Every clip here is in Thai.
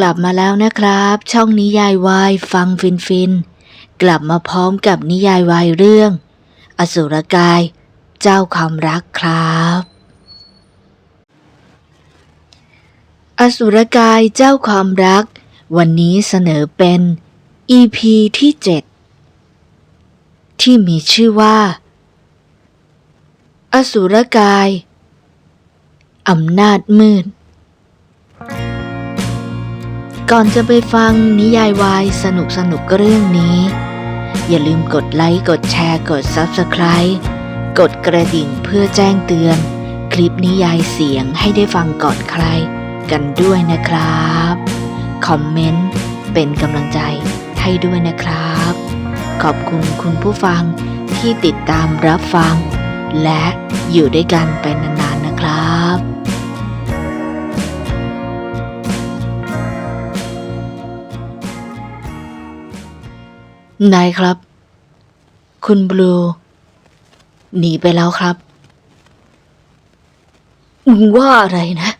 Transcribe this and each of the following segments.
กลับมาแล้วนะครับ ช่องนิยายวายฟังฟินฟินกลับมาพร้อมกับนิยายวายเรื่อง อสุรกาย เจ้าความรักครับ อสุรกายเจ้าความรัก วันนี้เสนอเป็น EP ที่ 7 ที่มีชื่อว่า อสุรกาย อำนาจมืด ก่อนจะไปฟังนิยายวายสนุกสนุกเรื่องนี้ อย่าลืมกดไลค์กดแชร์กด Subscribe กดกระดิ่งเพื่อแจ้งเตือน คลิปนิยายเสียงให้ได้ฟังก่อนใครกันด้วยนะครับ คอมเมนต์เป็นกำลังใจให้ด้วยนะครับ ขอบคุณคุณผู้ฟังที่ติดตามรับฟัง และอยู่ด้วยกันไปนาน นายครับ คุณบลู หนีไปแล้วครับ มึงว่าอะไรนะ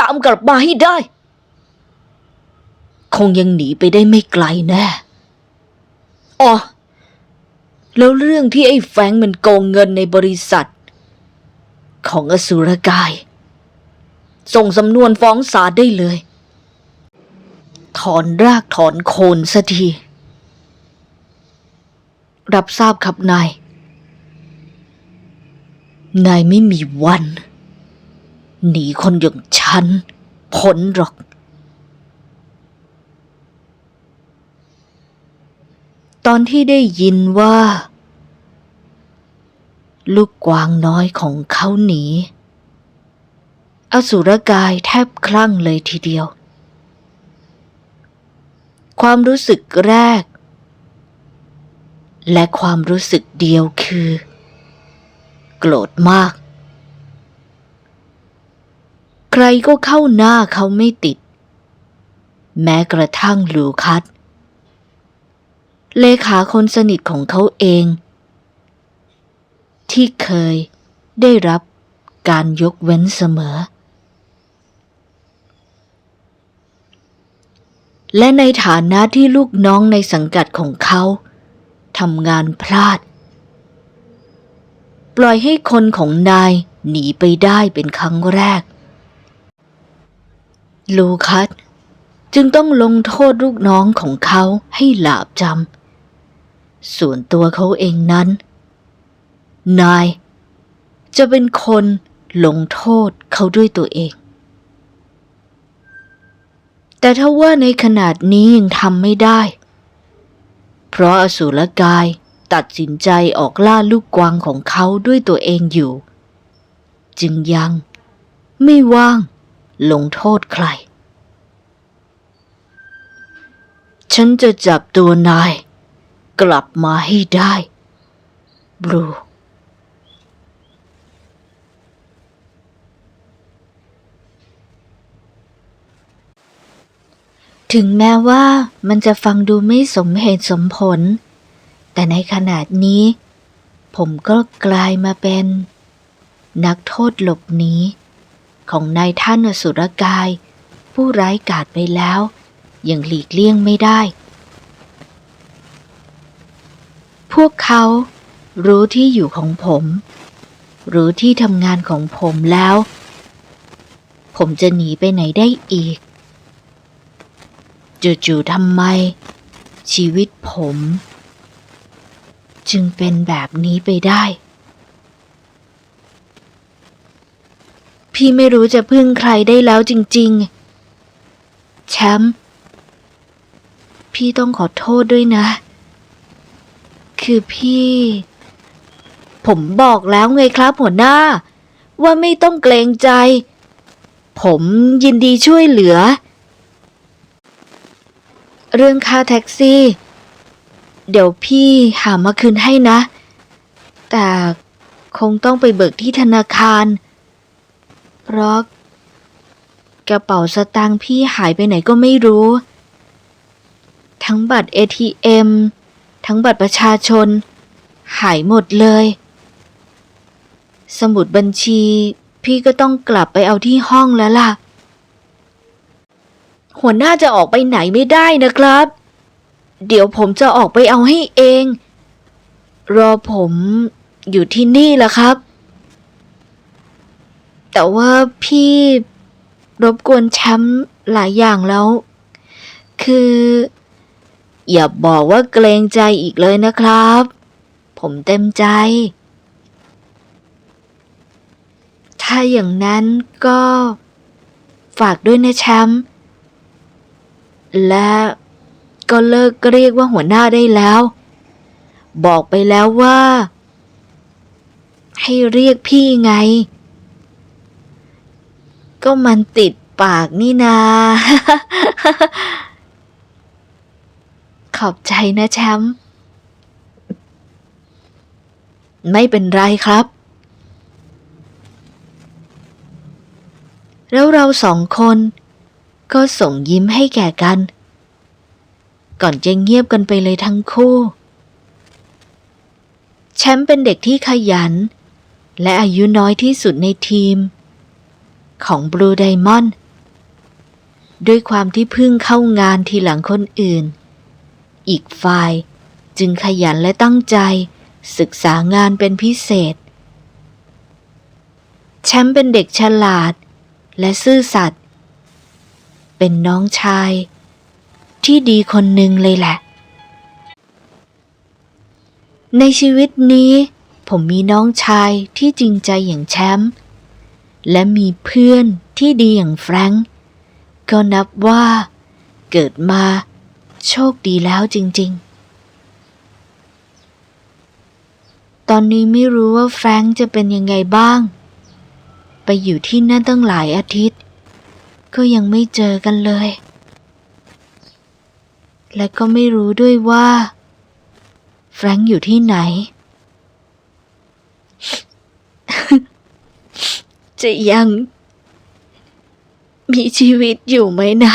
ตามกลับมาให้ได้ คงยังหนีไปได้ไม่ไกลแน่อ๋อแล้วเรื่องที่ไอ้แฟงมันโกงเงินในบริษัท ของอสุรกาย ส่งสำนวนฟ้องศาลได้เลย ถอนรากถอนโคนสักที รับทราบครับนาย นายไม่มีวัน หนีคนอย่างฉันพ้นหรอก ตอนที่ได้ยินว่า ลูกกวางน้อยของเขาหนี อสุรกายแทบคลั่งเลยทีเดียว ความรู้สึกแรก และความรู้สึกเดียวคือ โกรธมาก ใครก็เข้าหน้าเขาไม่ติด แม้กระทั่งลูคัสเลขาคนสนิทของเขาเอง ที่เคยได้รับการยกเว้นเสมอ และในฐานะที่ลูกน้องในสังกัดของเขาทำงานพลาด ปล่อยให้คนของนายหนีไปได้เป็นครั้งแรก ลูคัสจึงต้องลงโทษลูกน้องของเขาให้หลาบจำ ส่วนตัวเขาเองนั้น นายจะเป็นคนลงโทษเขาด้วยตัวเอง แต่ถ้าว่าในขนาดนี้ยังทำไม่ได้ เพราะอสูรกายตัดสินใจออกล่าลูกกวางของเขาด้วยตัวเองอยู่ จึงยังไม่ว่างลงโทษใคร ฉันจะจับตัวนาย กลับมาให้ได้บรู ถึงแม้ว่ามันจะฟังดูไม่สมเหตุสมผล แต่ในขนาดนี้ ผมก็กลายมาเป็น นักโทษหลบหนีของนายท่านอสุรกาย ผู้ร้ายกาจไปแล้วยังหลีกเลี่ยงไม่ได้ พวกเขารู้ที่อยู่ของผม รู้ที่ทำงานของผมแล้ว ผมจะหนีไปไหนได้อีก จู่ๆทำไม ชีวิตผม จึงเป็นแบบนี้ไปได้ พี่ไม่รู้จะพึ่งใครได้แล้วจริง ๆ แชมป์พี่ต้องขอโทษด้วยนะ คือพี่ ผมบอกแล้วไงครับหัวหน้า ว่าไม่ต้องเกรงใจ ผมยินดีช่วยเหลือ เรื่องค่าแท็กซี่ เดี๋ยวพี่หามาคืนให้นะ แต่คงต้องไปเบิกที่ธนาคาร เพราะกระเป๋าสตางค์พี่หายไปไหนก็ไม่รู้ ทั้งบัตร ATM ทั้งบัตรประชาชน หายหมดเลย สมุดบัญชีพี่ก็ต้องกลับไปเอาที่ห้องแล้วล่ะ หัวหน้าจะออกไปไหนไม่ได้นะครับ เดี๋ยวผมจะออกไปเอาให้เอง รอผมอยู่ที่นี่แหละครับ แต่ว่าพี่รบกวนแชมป์หลายอย่างแล้ว คือ อย่าบอกว่าเกรงใจอีกเลยนะครับ ผมเต็มใจ ถ้าอย่างนั้นก็ฝากด้วยนะแชมป์ และก็เลิกเรียกว่าหัวหน้าได้แล้ว บอกไปแล้วว่า ให้เรียกพี่ไง ก็มันติดปากนี่นา ขอบใจนะแชมป์ไม่เป็นไรครับ แล้วเราสองคน ก็ส่งยิ้มให้แก่กัน ก่อนจะเงียบกันไปเลยทั้งคู่ แชมป์เป็นเด็กที่ขยัน และอายุน้อยที่สุดในทีม ของบลูไดมอนด์ด้วยความที่เพิ่งเข้างานทีหลังคนอื่น อีกฝ่ายจึงขยันและตั้งใจศึกษางานเป็นพิเศษ แชมป์เป็นเด็กฉลาด และซื่อสัตย์ เป็นน้องชาย ที่ดีคนหนึ่งเลยแหละ ในชีวิตนี้ ผมมีน้องชายที่จริงใจอย่างแชมป์และมีเพื่อนที่ดีอย่างแฟรงก์ก็นับว่าเกิดมาโชคดีแล้วจริง ๆ ตอนนี้ไม่รู้ว่าแฟรงก์จะเป็นยังไงบ้าง ไปอยู่ที่นั่นตั้งหลายอาทิตย์ ก็ยังไม่เจอกันเลย และก็ไม่รู้ด้วยว่า แฟรงก์อยู่ที่ไหน จะยัง มีชีวิตอยู่ไหมนะ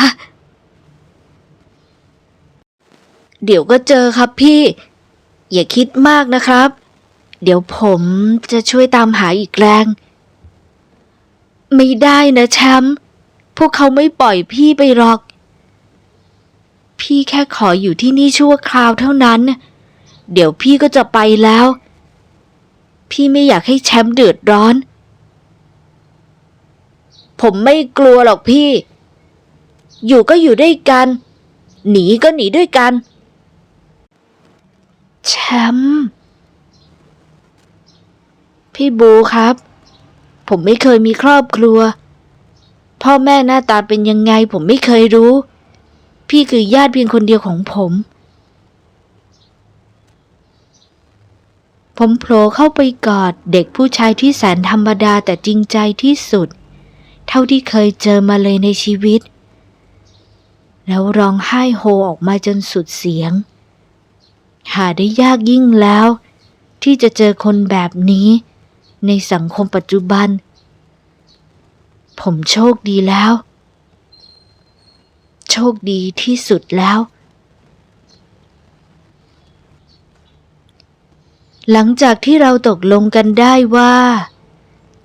เดี๋ยวก็เจอครับพี่ อย่าคิดมากนะครับ เดี๋ยวผมจะช่วยตามหาอีกแรง ไม่ได้นะแชมป์ พวกเขาไม่ปล่อยพี่ไปหรอก พี่แค่ขออยู่ที่นี่ชั่วคราวเท่านั้น เดี๋ยวพี่ก็จะไปแล้ว พี่ไม่อยากให้แชมป์เดือดร้อน ผมไม่กลัวหรอกพี่ อยู่ก็อยู่ด้วยกัน หนีก็หนีด้วยกัน แชมป์พี่บูครับ ผมไม่เคยมีครอบครัว พ่อแม่หน้าตาเป็นยังไงผมไม่เคยรู้ พี่คือญาติเพียงคนเดียวของผม ผมโผล่เข้าไปกอดเด็กผู้ชายที่แสนธรรมดาแต่จริงใจที่สุด เท่าที่เคยเจอมาเลยในชีวิต แล้วร้องไห้โฮออกมาจนสุดเสียง หาได้ยากยิ่งแล้ว ที่จะเจอคนแบบนี้ ในสังคมปัจจุบัน ผมโชคดีแล้ว โชคดีที่สุดแล้ว หลังจากที่เราตกลงกันได้ว่า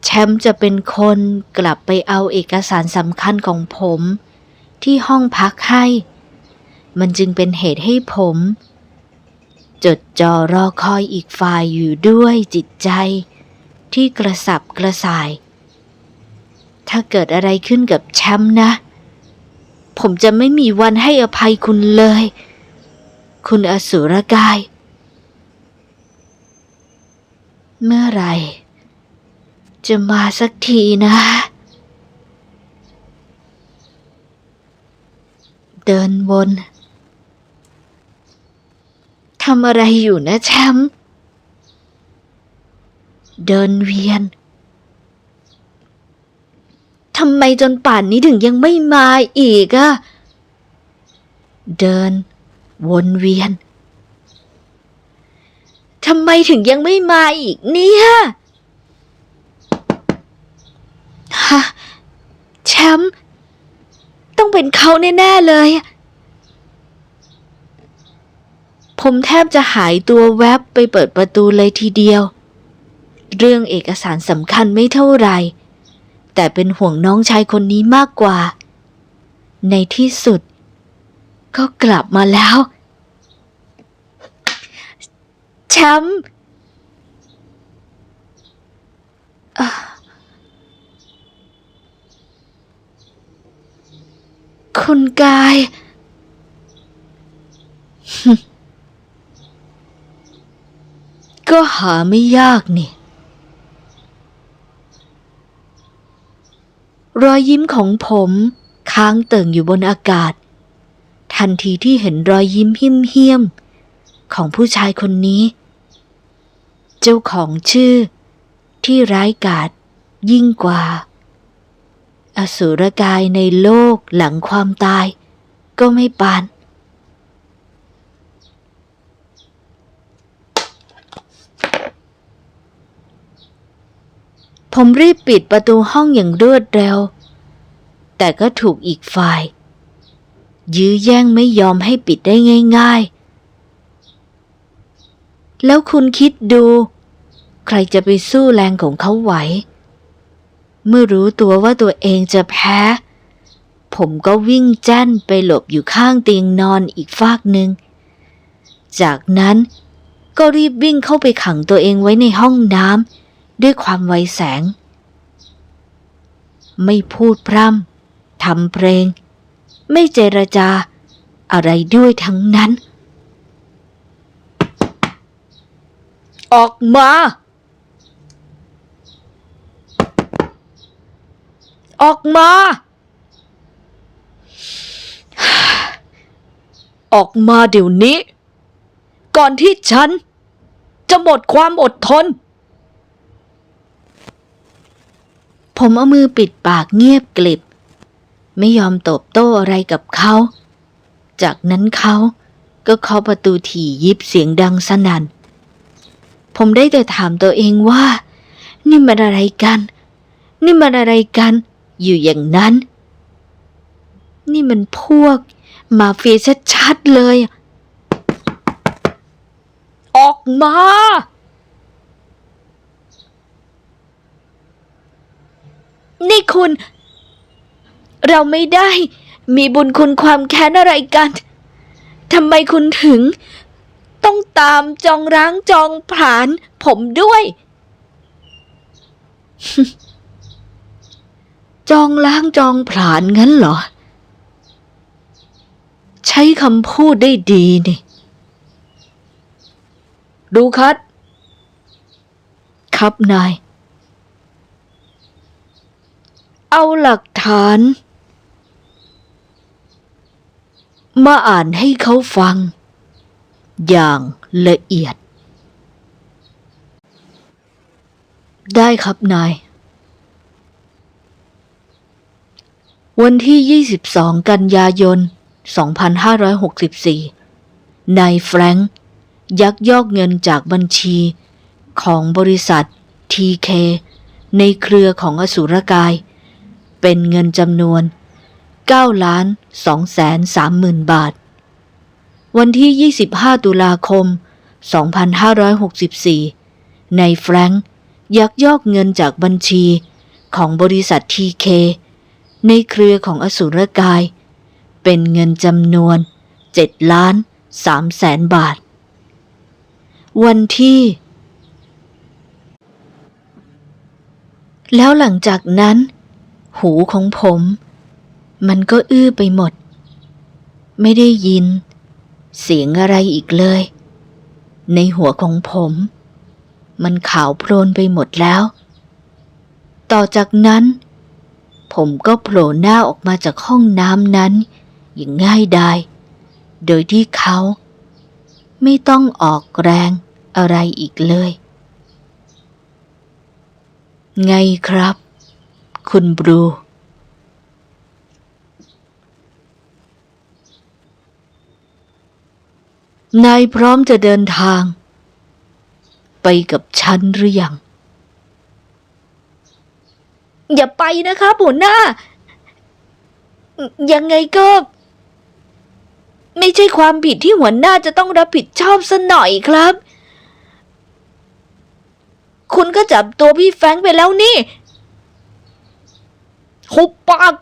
แชมป์จะเป็นคนกลับไปเอาเอกสารสำคัญของผมที่ห้องพักให้ มันจึงเป็นเหตุให้ผม จดจ่อรอคอยอีกฝ่ายอยู่ด้วยจิตใจ ที่กระสับกระส่าย ถ้าเกิดอะไรขึ้นกับแชมป์นะ ผมจะไม่มีวันให้อภัยคุณเลย คุณอสุรกาย เมื่อไรจะมาสักทีนะ เดินวนทำอะไรอยู่นะแชมป์เดินเวียน ทำไมจนป่านนี้ถึงยังไม่มาอีกอะเดิน วนเวียนทำไมถึงยังไม่มาอีกเนี่ยฮะแชมป์ต้องเป็นเขาแน่ ๆ เลย ผมแทบจะหายตัวแวบไปเปิดประตูเลยทีเดียว เรื่องเอกสารสำคัญไม่เท่าไหร่ แต่เป็นห่วงน้องชายคนนี้มากกว่า ในที่สุด ก็กลับมาแล้ว แชมป์คุณกาย ก็หาไม่ยากนี่ รอยยิ้มของผมค้างเติ่งอยู่บนอากาศ ทันทีที่เห็นรอยยิ้มหิ้มเหี้ยมของผู้ชายคนนี้ เจ้าของชื่อ ที่ร้ายกาจยิ่งกว่า อสุรกายในโลกหลังความตาย ก็ไม่ปาน ผมรีบปิดประตูห้องอย่างรวดเร็ว แต่ก็ถูกอีกฝ่าย ยื้อแย่งไม่ยอมให้ปิดได้ง่าย ๆ แล้วคุณคิดดู ใครจะไปสู้แรงของเขาไหว เมื่อรู้ตัวว่าตัวเองจะแพ้ ผมก็วิ่งแจ้นไปหลบอยู่ข้างเตียงนอนอีกฟากหนึ่ง จากนั้นก็รีบวิ่งเข้าไปขังตัวเองไว้ในห้องน้ำด้วยความไวแสง ไม่พูดพร่ำ ทำเพลง ไม่เจรจา อะไรด้วยทั้งนั้น ออกมา ออกมา ออกมาเดี๋ยวนี้ ก่อนที่ฉัน จะหมดความอดทนผมเอามือปิดปากเงียบกลิบ ไม่ยอมตอบโต้อะไรกับเขา จากนั้นเขาก็เคาะประตูถี่ยิบเสียงดังสนั่น ผมได้แต่ถามตัวเองว่า นี่มันอะไรกัน นี่มันอะไรกัน อยู่อย่างนั้น นี่มันพวก มาเฟียชัดๆเลย ออกมานี่คุณ เราไม่ได้ มีบุญคุณความแค้นอะไรกันทำไมคุณถึง ต้องตามจองร้างจองผาญผมด้วย จองล้างจองผลาญงั้นเหรอ ใช้คำพูดได้ดีนี่ ดูคัด ครับนาย เอาหลักฐาน มาอ่านให้เขาฟัง อย่างละเอียด ได้ครับนาย วันที่ 22 กันยายน 2564 นายแฟรงค์ยักยอกเงินจากบัญชีของบริษัท TK ในเครือของอสุรกาย เป็นเงินจำนวน 9ล้าน2แสน3หมื่นบาท วันที่ 25 ตุลาคม 2564นายแฟรงค์ยักยอกเงินจากบัญชีของบริษัท TK ในเครือของอสุรกาย เป็นเงินจำนวน 7 ล้าน3แสนบาท วันที่ แล้วหลังจากนั้น หูของผม มันก็อื้อไปหมด ไม่ได้ยิน เสียงอะไรอีกเลย ในหัวของผม มันขาวโพลนไปหมดแล้ว ต่อจากนั้น ผมก็โผล่หน้าออกมาจากห้องน้ำนั้น อย่างง่ายดายโดยที่เขา ไม่ต้องออกแรงอะไรอีกเลย ไงครับ คุณบรู นายพร้อมจะเดินทาง ไปกับฉันหรือยัง อย่าไปนะคะหัวหน้า ยังไงก็ ไม่ใช่ความผิดที่หัวหน้าจะต้องรับผิดชอบซะหน่อยครับ คุณก็จับตัวพี่แฟงไปแล้วนี่หุบปาก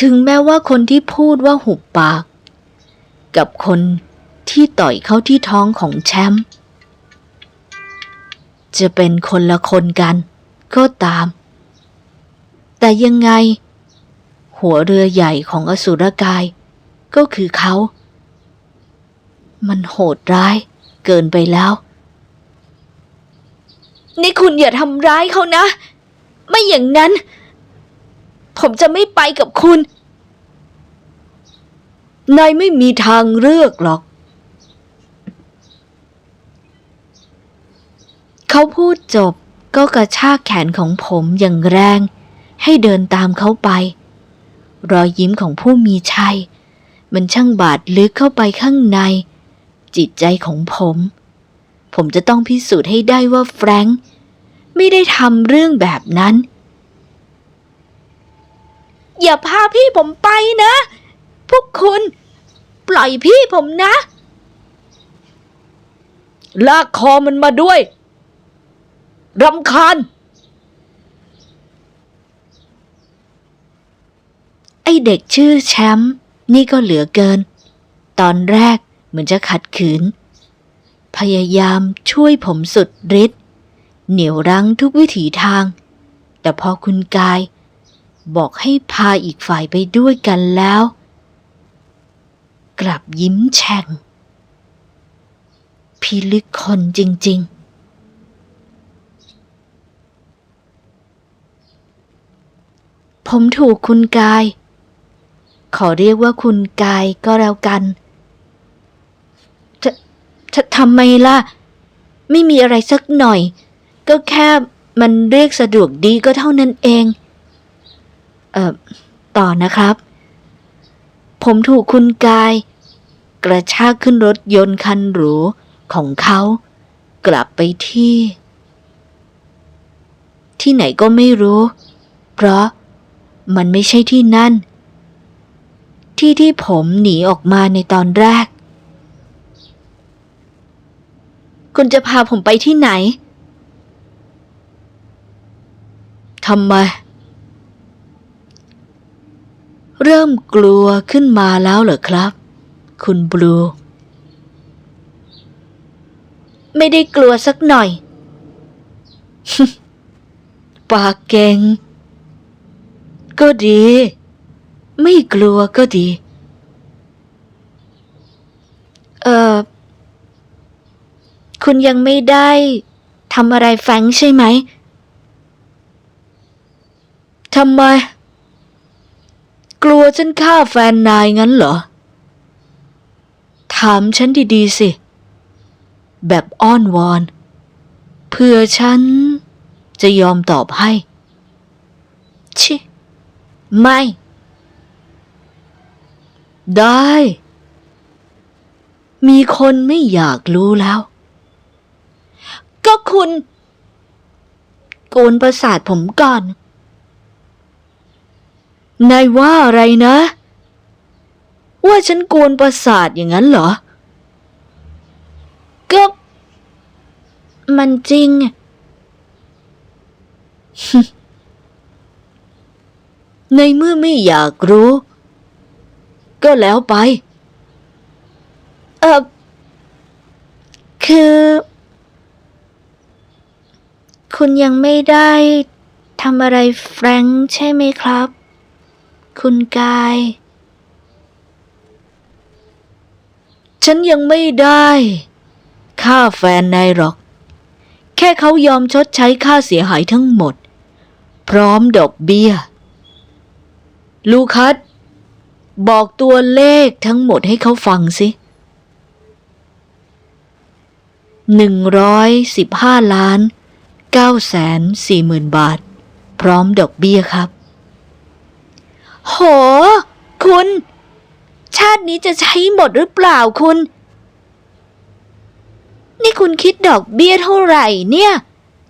ถึงแม้ว่าคนที่พูดว่าหุบปาก กับคนที่ต่อยเข้าที่ท้องของแชมป์จะเป็นคนละคนกัน ก็ตาม แต่ยังไง หัวเรือใหญ่ของอสุรกาย ก็คือเขา มันโหดร้ายเกินไปแล้ว นี่คุณอย่าทำร้ายเขานะ ไม่อย่างนั้น ผมจะไม่ไปกับคุณ นายไม่มีทางเลือกหรอก เขาพูดจบก็กระชากแขนของผมอย่างแรง ให้เดินตามเขาไป รอยยิ้มของผู้มีชัย มันช่างบาดลึกเข้าไปข้างใน จิตใจของผม ผมจะต้องพิสูจน์ให้ได้ว่าแฟรงค์ไม่ได้ทำเรื่องแบบนั้น อย่าพาพี่ผมไปนะ พวกคุณ ปล่อยพี่ผมนะ ลากคอมันมาด้วยรำคาญ ไอเด็กชื่อแชมป์นี่ก็เหลือเกิน ตอนแรกเหมือนจะขัดขืน พยายามช่วยผมสุดฤทธิ์เหนี่ยวรั้งทุกวิถีทาง แต่พอคุณกาย บอกให้พาอีกฝ่ายไปด้วยกันแล้ว กลับยิ้มแฉ่งพิลึกคนจริง ๆผมถูกคุณกาย ขอเรียกว่าคุณกายก็แล้วกัน จะจะทำไมล่ะ ไม่มีอะไรสักหน่อย ก็แค่มันเรียกสะดวกดีก็เท่านั้นเอง อ่อ ต่อนะครับ ผมถูกคุณกาย กระชากขึ้นรถยนต์คันหรูของเขา กลับไปที่ ที่ไหนก็ไม่รู้ เพราะมันไม่ใช่ที่นั่น ที่ที่ผมหนีออกมาในตอนแรก คุณจะพาผมไปที่ไหนทำไม เริ่มกลัวขึ้นมาแล้วเหรอครับ คุณบลู ไม่ได้กลัวสักหน่อย ปากเก่ง ก็ดี ไม่กลัวก็ดี เออคุณยังไม่ได้ทำอะไรแฟงใช่ไหมทำไม กลัวฉันฆ่าแฟนนายงั้นเหรอ ถามฉันดีๆสิ แบบอ้อนวอน เพื่อฉันจะยอมตอบให้ ชิ ไม่ ได้ มีคนไม่อยากรู้แล้ว ก็คุณ โกนประสาทผมก่อน นายว่าอะไรนะ ว่าฉันกวนประสาทอย่างนั้นเหรอ ก็ มันจริง ในเมื่อไม่อยากรู้ ก็แล้วไป เออคือ คุณยังไม่ได้ทำอะไรแฟรงค์ใช่ไหมครับ คุณกาย ฉันยังไม่ได้ฆ่าแฟนนายหรอก แค่เขายอมชดใช้ค่าเสียหายทั้งหมด พร้อมดอกเบี้ย ลูคัสบอกตัวเลขทั้งหมดให้เขาฟังสิหนึ่งร้อยสิบห้าล้านเก้าแสนสี่หมื่นบาท พร้อมดอกเบี้ยครับ โห คุณ ชาตินี้จะใช้หมดหรือเปล่าคุณ นี่คุณคิดดอกเบี้ยเท่าไหร่เนี่ย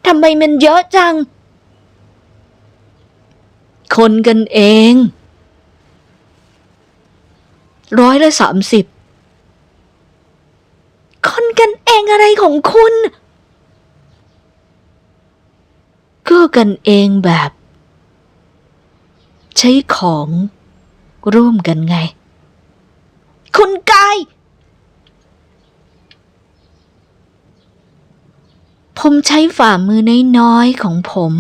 ทำไมมันเยอะจัง คนกันเอง ร้อยละสามสิบ คนกันเองอะไรของคุณก็กันเองแบบ ใช้ของ ร่วมกันไง คุณกาย ผมใช้ฝ่ามือน้อยๆของผม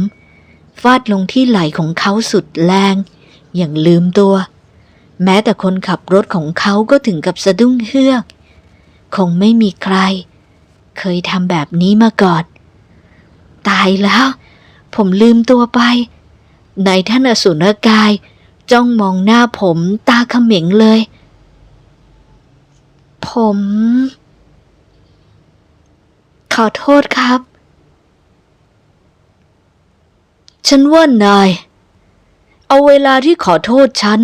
ฟาดลงที่ไหล่ของเขาสุดแรง อย่างลืมตัว แม้แต่คนขับรถของเขาก็ถึงกับสะดุ้งเฮือก คงไม่มีใคร เคยทำแบบนี้มาก่อน ตายแล้ว ผมลืมตัวไป ในท่านอสุรกาย จ้องมองหน้าผมตาเขม็งเลย ผม ขอโทษครับ ฉันว่านาย เอาเวลาที่ขอโทษฉัน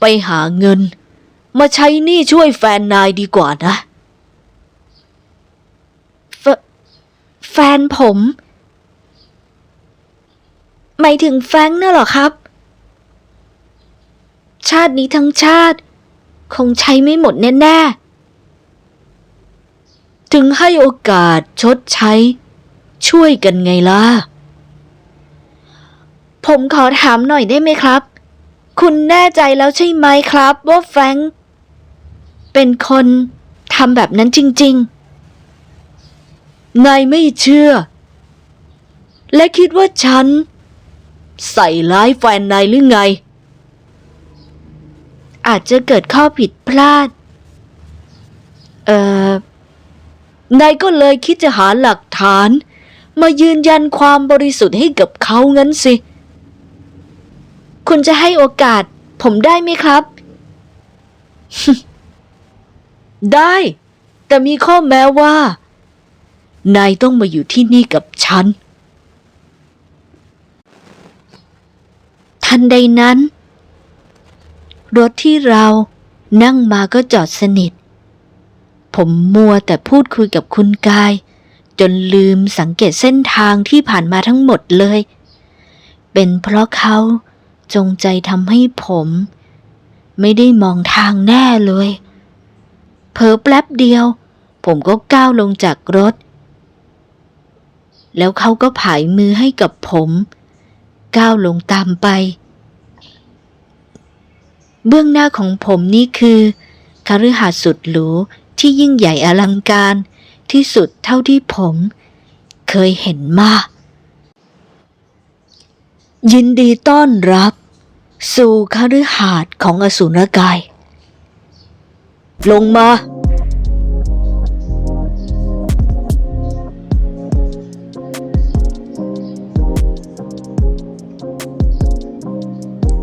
ไปหาเงิน มาใช้หนี้ช่วยแฟนนายดีกว่านะแฟแฟนผม หมายถึงแฟรงค์น่ะเหรอครับ ชาตินี้ทั้งชาติ คงใช้ไม่หมดแน่ๆ ถึงให้โอกาสชดใช้ ช่วยกันไงล่ะ ผมขอถามหน่อยได้ไหมครับ คุณแน่ใจแล้วใช่ไหมครับว่าแฟรงค์เป็นคนทำแบบนั้นจริง ๆ นายไม่เชื่อ และคิดว่าฉัน ใส่ร้ายแฟนนายหรือไง อาจจะเกิดข้อผิดพลาด เอ่อนายก็เลยคิดจะหาหลักฐาน มายืนยันความบริสุทธิ์ให้กับเขางั้นสิ คุณจะให้โอกาสผมได้ไหมครับ ได้ แต่มีข้อแม้ว่า นายต้องมาอยู่ที่นี่กับฉัน ทันใดนั้น รถที่เรานั่งมาก็จอดสนิท ผมมัวแต่พูดคุยกับคุณกาย จนลืมสังเกตเส้นทางที่ผ่านมาทั้งหมดเลย เป็นเพราะเขาจงใจทำให้ผม ไม่ได้มองทางแน่เลยเผลอแป๊บเดียว ผมก็ก้าวลงจากรถ แล้วเขาก็ผายมือให้กับผม ก้าวลงตามไป เบื้องหน้าของผมนี่คือคฤหาสน์สุดหรูที่ยิ่งใหญ่อลังการที่สุดเท่าที่ผม เคยเห็นมา ยินดีต้อนรับ สู่คฤหาสน์ของอสุรกาย ลงมา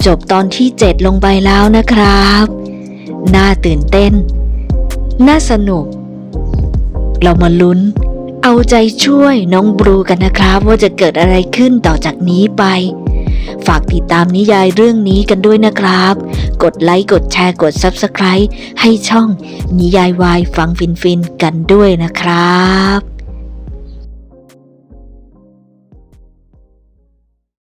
จบตอนที่ 7 ลงไปแล้วนะครับ น่าตื่นเต้น น่าสนุก เรามาลุ้น เอาใจช่วยน้องบรูกันนะครับ ว่าจะเกิดอะไรขึ้นต่อจากนี้ไป ฝากติดตามนิยายเรื่องนี้กันด้วยนะครับ กดไลค์ กดแชร์ กด Subscribe ให้ช่องนิยายวายฟังฟินๆกันด้วยนะครับ